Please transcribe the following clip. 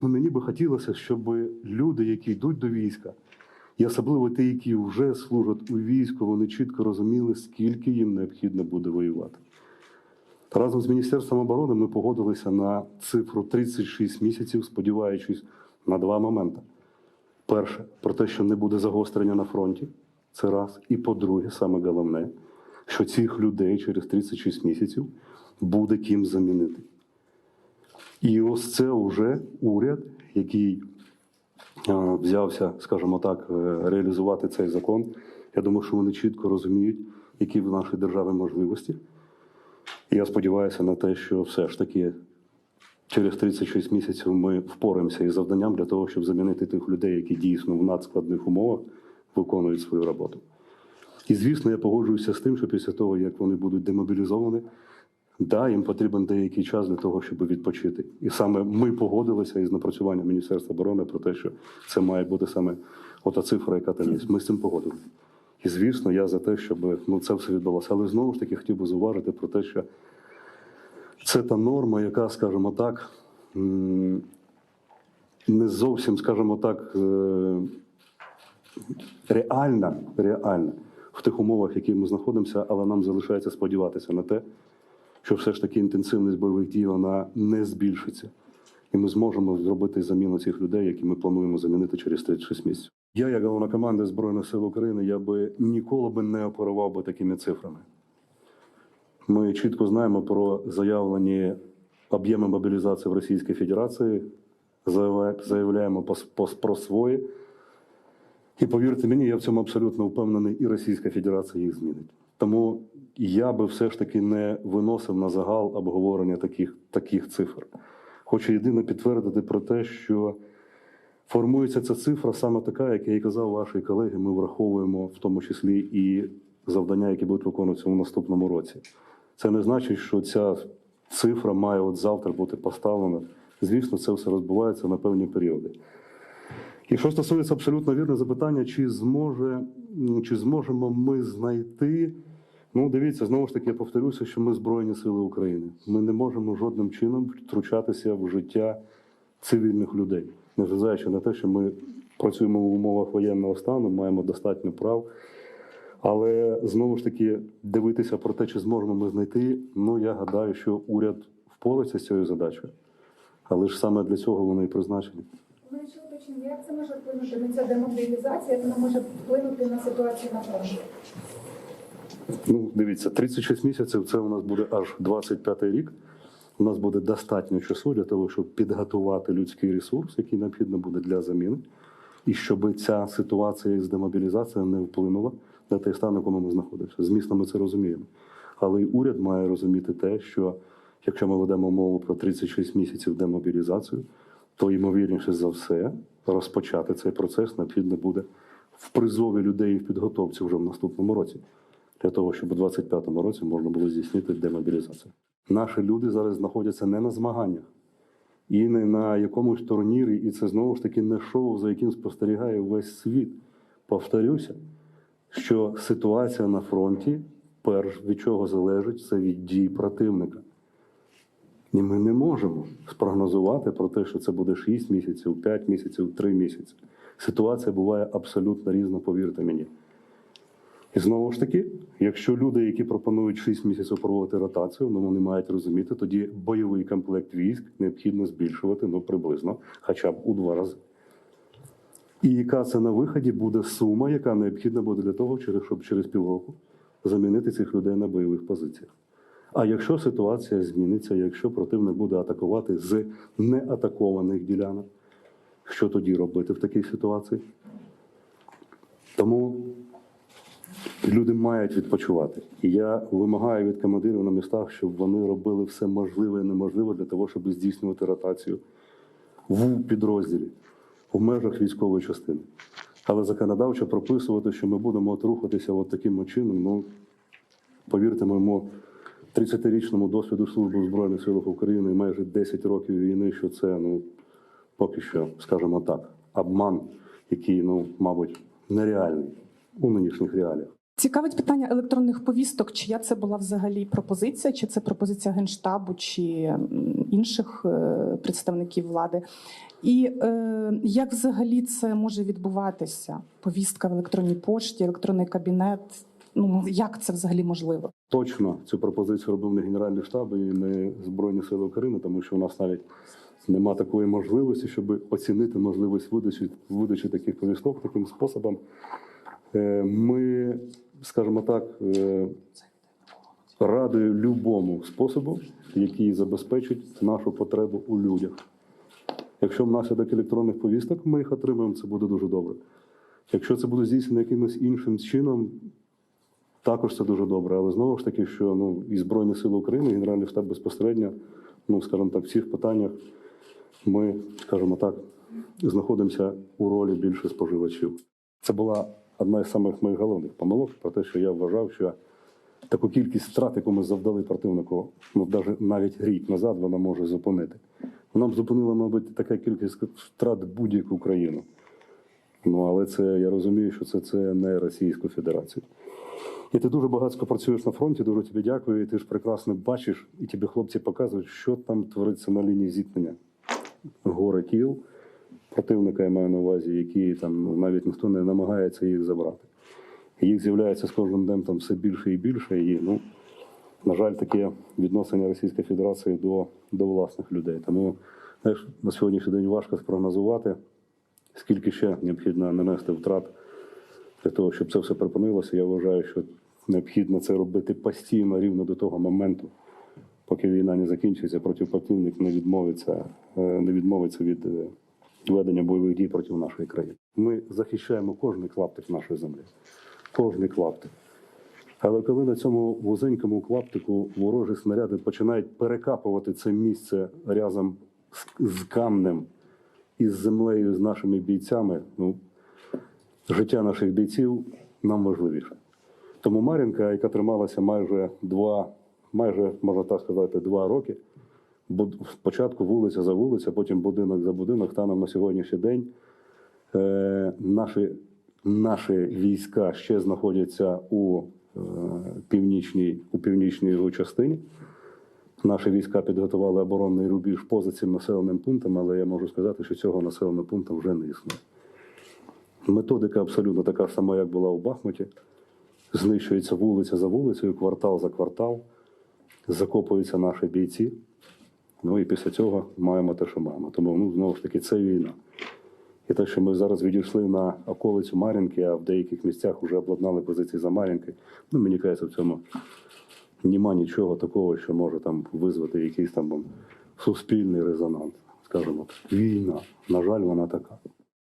Ну, Мені би хотілося, щоб люди, які йдуть до війська, і особливо ті, які вже служать у війську, вони чітко розуміли, скільки їм необхідно буде воювати. Разом з Міністерством оборони ми погодилися на цифру 36 місяців, сподіваючись на два моменти. Перше, про те, що не буде загострення на фронті, це раз. І по-друге, саме головне, що цих людей через 36 місяців буде ким замінити. І ось це вже уряд, який е, взявся, скажімо так, е, реалізувати цей закон. Я думаю, що вони чітко розуміють, які в нашій державі можливості. І я сподіваюся на те, що все ж таки через 36 місяців ми впораємося із завданням для того, щоб замінити тих людей, які дійсно в надскладних умовах виконують свою роботу. І звісно, я погоджуюся з тим, що після того, як вони будуть демобілізовані, да, їм потрібен деякий час для того, щоб відпочити. І саме ми погодилися із напрацюванням Міністерства оборони про те, що це має бути саме ота цифра, яка там є. Ми з цим погодилися. І звісно, я за те, щоб ну, це все відбулося. Але знову ж таки хотів би зауважити про те, що це та норма, яка, скажімо так, не зовсім, скажімо так, е, реальна, реальна в тих умовах, в яких ми знаходимося, але нам залишається сподіватися на те, що все ж таки інтенсивність бойових дій вона не збільшиться. І ми зможемо зробити заміну цих людей, які ми плануємо замінити через 36 місяців. Я, як голова команди Збройних сил України, я би ніколи би не оперував би такими цифрами. Ми чітко знаємо про заявлені об'єми мобілізації в Російській Федерації, заявляємо про свої. І повірте мені, я в цьому абсолютно впевнений, і Російська Федерація їх змінить. Тому я би все ж таки не виносив на загал обговорення таких, таких цифр. Хочу єдине підтвердити про те, що формується ця цифра саме така, як я і казав ваші колеги. Ми враховуємо в тому числі і завдання, які будуть виконуватися у наступному році. Це не значить, що ця цифра має от завтра бути поставлена. Звісно, це все розбивається на певні періоди. І що стосується абсолютно вірне запитання, чи зможе, чи зможемо ми знайти. Ну, дивіться, знову ж таки, я повторюся, що ми Збройні Сили України. Ми не можемо жодним чином втручатися в життя цивільних людей, незважаючи на те, що ми працюємо в умовах воєнного стану, маємо достатньо прав. Але знову ж таки дивитися про те, чи зможемо ми знайти. Ну я гадаю, що уряд впорається з цією задачею, але ж саме для цього вони і призначені. Ну, якщо уточнити, як це може вплинути на ця демобілізація, вона може вплинути на ситуацію на фронті? Ну, дивіться, 36 місяців це у нас буде аж 25 рік. У нас буде достатньо часу для того, щоб підготувати людський ресурс, який необхідно буде для заміни, і щоб ця ситуація з демобілізацією не вплинула на той стан, в якому ми знаходимося. Змісно, ми це розуміємо. Але й уряд має розуміти те, що якщо ми ведемо мову про 36 місяців демобілізацію, то ймовірніше за все розпочати цей процес необхідно буде в призові людей в підготовці вже в наступному році для того, щоб у 25-му році можна було здійснити демобілізацію. Наші люди зараз знаходяться не на змаганнях і не на якомусь турнірі, і це знову ж таки не шоу, за яким спостерігає весь світ. Повторюся, що ситуація на фронті, перш від чого залежить, це від дій противника. І ми не можемо спрогнозувати про те, що це буде 6 місяців, 5 місяців, 3 місяці. Ситуація буває абсолютно різна, повірте мені. І знову ж таки, якщо люди, які пропонують 6 місяців проводити ротацію, ну вони мають розуміти, тоді бойовий комплект військ необхідно збільшувати ну, приблизно хоча б у два рази. І яка це на виході буде сума, яка необхідна буде для того, щоб через півроку замінити цих людей на бойових позиціях. А якщо ситуація зміниться, якщо противник буде атакувати з неатакованих ділянок, що тоді робити в такій ситуації? Тому люди мають відпочивати. І я вимагаю від командирів на містах, щоб вони робили все можливе і неможливе для того, щоб здійснювати ротацію в підрозділі в межах військової частини. Але законодавчо прописувати, що ми будемо от рухатися от таким чином, ну повірте моєму 30-річному досвіду служби в Збройних силах України і майже 10 років війни, що це ну поки що, скажімо так, обман, який, ну, мабуть, нереальний у нинішніх реаліях. Цікавить питання електронних повісток. Чия це була взагалі пропозиція? Чи це пропозиція генштабу чи інших е, представників влади? І е, як взагалі це може відбуватися? Повістка в електронній пошті, електронний кабінет? Ну як це взагалі можливо? Точно цю пропозицію робив не Генеральний штаб і не Збройні Сили України, тому що у нас навіть нема такої можливості, щоб оцінити можливість видачі, видачі таких повісток таким способом. Е, Ми, скажімо так, е, радою любому способу, який забезпечить нашу потребу у людях. Якщо внаслідок електронних повісток ми їх отримаємо, це буде дуже добре. Якщо це буде здійснено якимось іншим чином, також це дуже добре. Але знову ж таки, що ну, і Збройні Сили України, і Генеральний штаб безпосередньо, ну, скажімо так, в цих питаннях ми, скажімо так, знаходимося у ролі більше споживачів. Це була одна із самих моїх головних помилок про те, що я вважав, що таку кількість втрат, яку ми завдали противнику, ну навіть навіть рік назад вона може зупинити. Б зупинила, мабуть, така кількість втрат будь-яку країну. Ну але це я розумію, що це, це не Російську Федерацію. І ти дуже багатько працюєш на фронті, дуже тобі дякую. І ти ж прекрасно бачиш, і тобі хлопці показують, що там твориться на лінії зіткнення. Гори тіл противника, я маю на увазі, які там навіть ніхто не намагається їх забрати. І їх з'являється з кожним днем там все більше і більше. І, ну, на жаль, таке відношення Російської Федерації до, до власних людей. Тому знаєш, на сьогоднішній день важко спрогнозувати, скільки ще необхідно нанести втрат для того, щоб це все припинилося. Я вважаю, що необхідно це робити постійно рівно до того моменту, поки війна не закінчиться, протипотивник не відмовиться, е, не відмовиться від е, ведення бойових дій проти нашої країни. Ми захищаємо кожний клаптик нашої землі, кожний клаптик. Але коли на цьому вузенькому клаптику ворожі снаряди починають перекапувати це місце разом з камнем і з землею, з нашими бійцями, ну життя наших бійців нам важливіше. Тому Мар'їнка, яка трималася майже два, майже можна так сказати, два роки. Спочатку вулиця за вулиця, потім будинок за будинок. Станом на сьогоднішній день е, наші, наші війська ще знаходяться у е, північній, у північній його частині. Наші війська підготували оборонний рубіж поза цим населеним пунктом, але я можу сказати, що цього населеного пункту вже не існує. Методика абсолютно така сама, як була у Бахмуті. Знищується вулиця за вулицею, квартал за квартал, закопуються наші бійці. Ну і після цього маємо те, що маємо. Тому ну, знову ж таки це війна. І те, що ми зараз відійшли на околицю Мар'їнки, а в деяких місцях вже обладнали позиції за Мар'їнки, ну мені кажеться, в цьому нема нічого такого, що може там визвати якийсь там суспільний резонанс. Скажімо. Війна. На жаль, вона така.